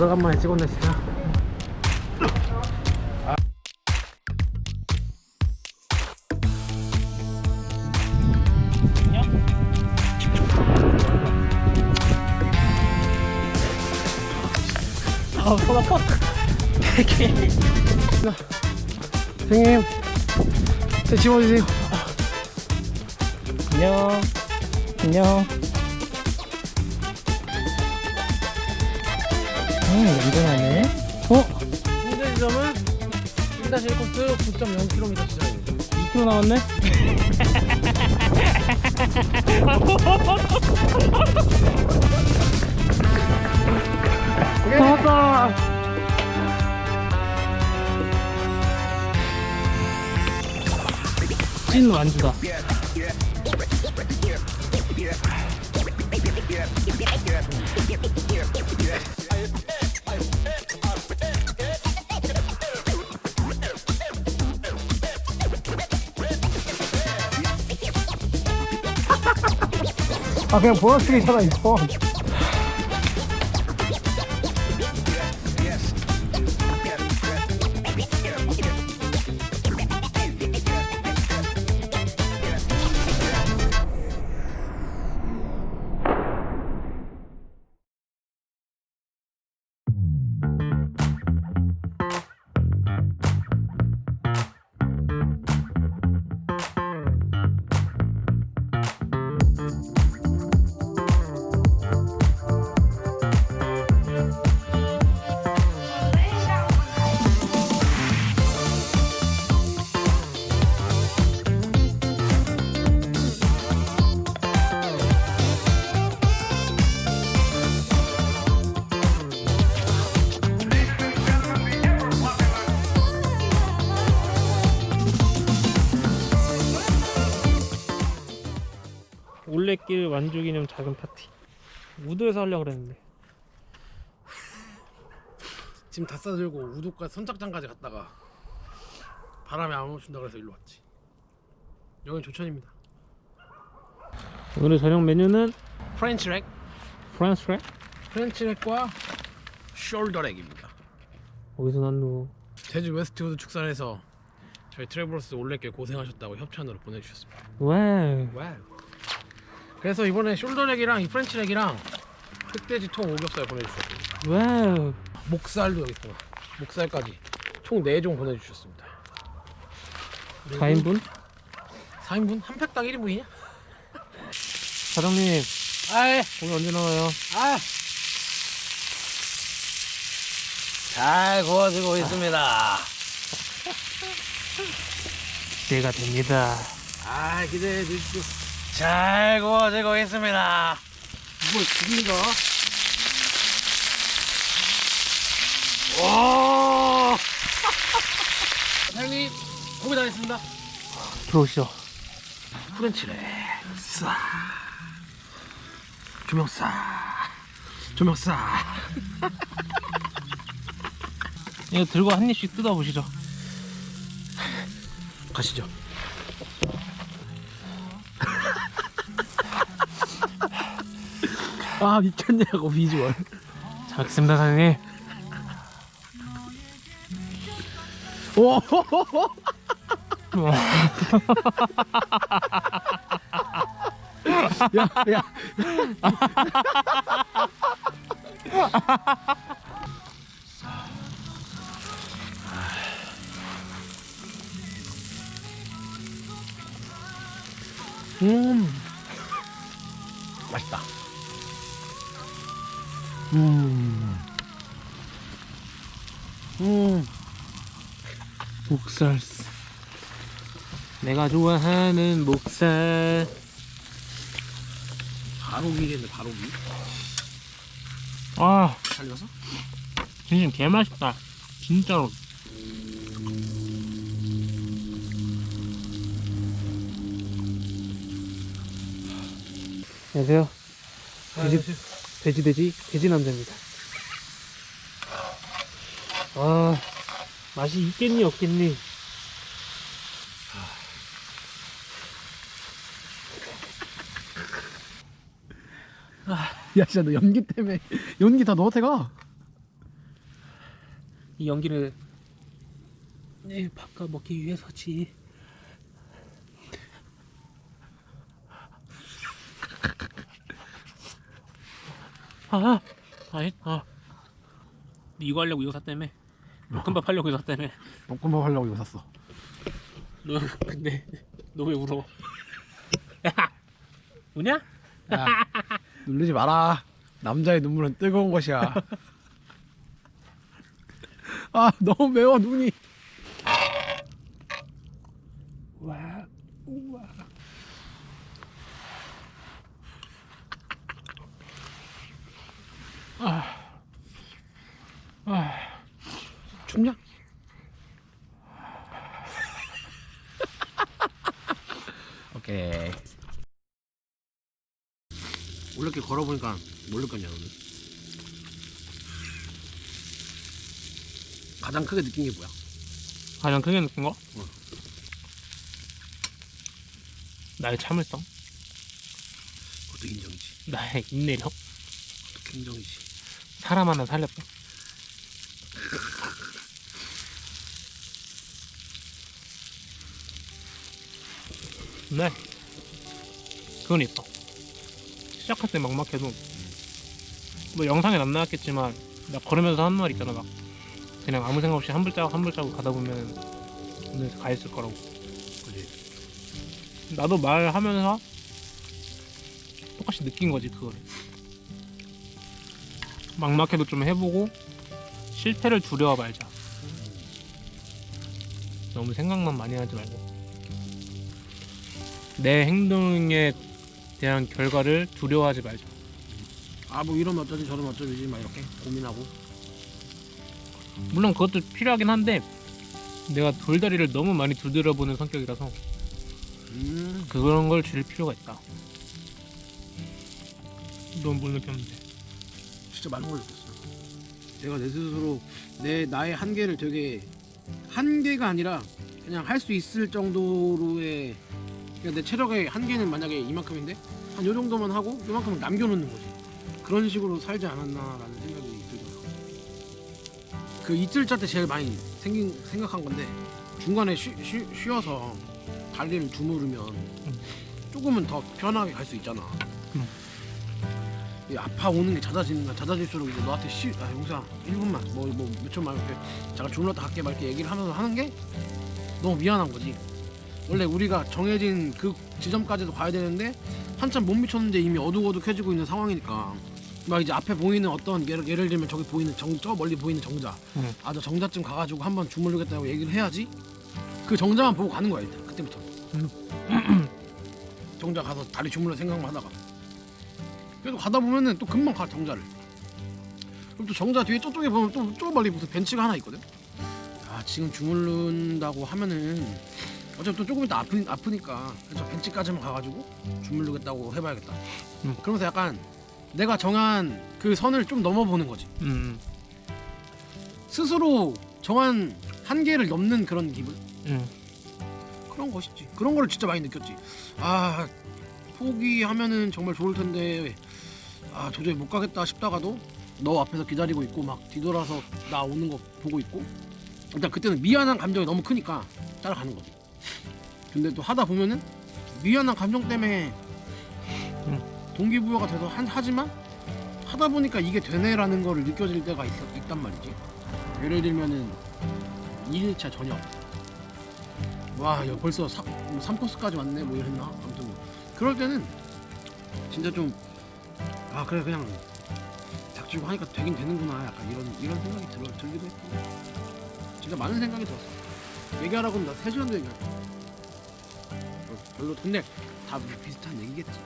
오래간만에 찍었네 진짜. 아, 손 아파. 되게. 선생님, 제 집어주세요. 안녕. 안녕. 음, 운전하네. 어? 홍대 지점은 1-1 코스 9.0km 지점입니다. 2km 나왔네? 다 왔어. 찐 완주다. 아 그냥 보너스 완주 기념 작은 파티. 우도에서 하려고 그랬는데. 짐 다 싸들고 우도까 선착장까지 갔다가 바람이 안 멈춘다 그래서 일로 왔지. 여긴 조천입니다. 오늘의 저녁 메뉴는 프렌치렉, 랩? 프렌치렉과 숄더렉입니다. 어디서 났노? 제주 웨스트우드 축산에서 저희 트래블러스 올레길 고생하셨다고 협찬으로 보내주셨습니다. 와우. 와우. 그래서 이번에 숄더렉이랑 이 프렌치렉이랑 흑돼지 통 오겹살 보내주셨습니다. 와우. 목살도 여기 있구나. 목살까지 총 4종 보내주셨습니다. 4인분? 4인분? 한 팩당 1인분이냐? 사장님, 아이, 오늘 언제 나와요? 아. 잘 구워지고 있습니다. 기대가 됩니다. 아, 기대해 주십시오. 잘 구워지고 있습니다. 이거 죽인가? 와! 사장님, 고기 다 했습니다. 들어오시죠. 프렌치래. 싸. 조명 싸. 조명 싸. 이거 들고 한 입씩 뜯어보시죠. 가시죠. 아 미쳤냐고 비주얼. 잘 먹겠습니다, 사장님. 오. 야, 야. 음. 맛있다. 음. 음. 목살. 내가 좋아하는 목살. 바로 위겠네 바로 위. 아, 잘 익었어? 진짜 개 맛있다. 진짜로. 안녕하세요. 돼지, 돼지, 돼지, 돼지 남자입니다. 아, 맛이 있겠니, 없겠니? 야 진짜 너 연기 때문에 연기 다 너한테 가. 이 연기를 내 바꿔 먹기 위해서지. 아, 아니, 아. 이거 하려고 이거 샀다며. 볶음밥 하려고 이거 샀다며. 볶음밥 하려고 이거 샀어. 너 근데 너 왜 울어? 야, 우냐? 야 놀리지 마라. 남자의 눈물은 뜨거운 것이야. 아 너무 매워 눈이. 와, 우와. 아, 아. 춥냐? 오케이. 올레길 걸어보니까 뭘 느꼈냐 너는? 가장 크게 느낀 게 뭐야? 가장 크게 느낀 거? 어. 나의 참을성, 그것도 인정이지. 나의 인내력, 그것도 인정이지. 사람 하나 살렸다. 네, 그건 있어. 시작할 때 막막해도 뭐 영상에 안 나왔겠지만 나 걸으면서 한 말 있잖아 막 그냥 아무 생각 없이 한 발자국 한 발자국 가다 보면 오늘 가 있을 거라고. 그지? 나도 말하면서 똑같이 느낀 거지 그거를 막막해도 좀 해보고 실패를 두려워 말자. 너무 생각만 많이 하지 말고. 내 행동에 대한 결과를 두려워하지 말자. 아 뭐 이러면 어쩌지 저러면 어쩌지 막 이렇게 고민하고. 물론 그것도 필요하긴 한데 내가 돌다리를 너무 많이 두드려보는 성격이라서 음. 그런 걸 줄일 필요가 있다. 넌뭘 느꼈는데 진짜 많은 걸 느꼈어. 내가 내 스스로 내 나의 한계를 되게 한계가 아니라 그냥 할 수 있을 정도로의 그러니까 내 체력의 한계는 만약에 이만큼인데 한 요 정도만 하고 요만큼은 남겨놓는 거지. 그런 식으로 살지 않았나라는 생각이 들더라고. 그 이틀차 때 제일 많이 생긴 생각한 건데 중간에 쉬, 쉬, 쉬어서 다리를 주무르면 조금은 더 편하게 갈 수 있잖아. 음. 이 아파 오는 게 잦아지는 잦아질수록 이제 너한테 쉬, 아 용사 1분만 뭐 뭐 몇초 만 이렇게 잠깐 주물렀다 갈게 막 이렇게 얘기를 하면서 하는 게 너무 미안한 거지. 원래 우리가 정해진 그 지점까지도 가야 되는데 한참 못 미쳤는데 이미 어둑어둑해지고 있는 상황이니까. 막 이제 앞에 보이는 어떤 예를, 예를 들면 저기 보이는 정, 저 멀리 보이는 정자. 응. 아저 정자쯤 가가지고 한번 주물르겠다고 얘기를 해야지 그 정자만 보고 가는 거야 일단 그때부터. 정자 가서 다리 주물러 생각만 하다가 그래도 가다 보면은 또 금방 가 정자를. 그럼 또 정자 뒤에 저쪽에 보면 또저 멀리 무슨 벤치가 하나 있거든? 아 지금 주물른다고 하면은 어차피 또 조금 이따 아프, 아프니까 저 벤치까지만 가가지고 주물르겠다고 해봐야겠다. 음. 그러면서 약간 내가 정한 그 선을 좀 넘어보는 거지. 음, 스스로 정한 한계를 넘는 그런 기분? 음. 그런 것이지. 그런 거를 진짜 많이 느꼈지. 아 포기하면은 정말 좋을 텐데 아 도저히 못 가겠다 싶다가도 너 앞에서 기다리고 있고 막 뒤돌아서 나 오는 거 보고 있고 일단 그때는 미안한 감정이 너무 크니까 따라가는 거지 근데 또 하다 보면은 미안한 감정 때문에 동기부여가 돼서 한, 하지만 하다 보니까 이게 되네라는 거를 느껴질 때가 있, 있단 말이지 예를 들면은 2일차 저녁 와, 야, 벌써 3, 3코스까지 왔네 뭐 이랬나? 아무튼 뭐. 그럴 때는 진짜 좀 아, 그래 그냥 겹치고 하니까 되긴 되는구나. 약간 이런 이런 생각이 들어 들기도 했고. 진짜 많은 생각이 들었어. 얘기하라고 하면 나 3시간도 얘기할 별- 별로 근데 다 비슷한 얘기겠지.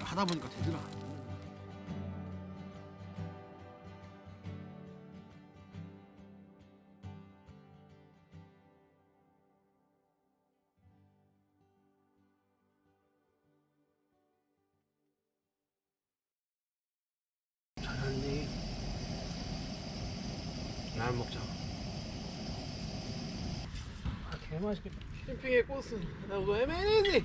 하다 보니까 되더라 라면 먹자. 아 개맛있겠다. 캠핑의 꽃은. 나 그거 애매해지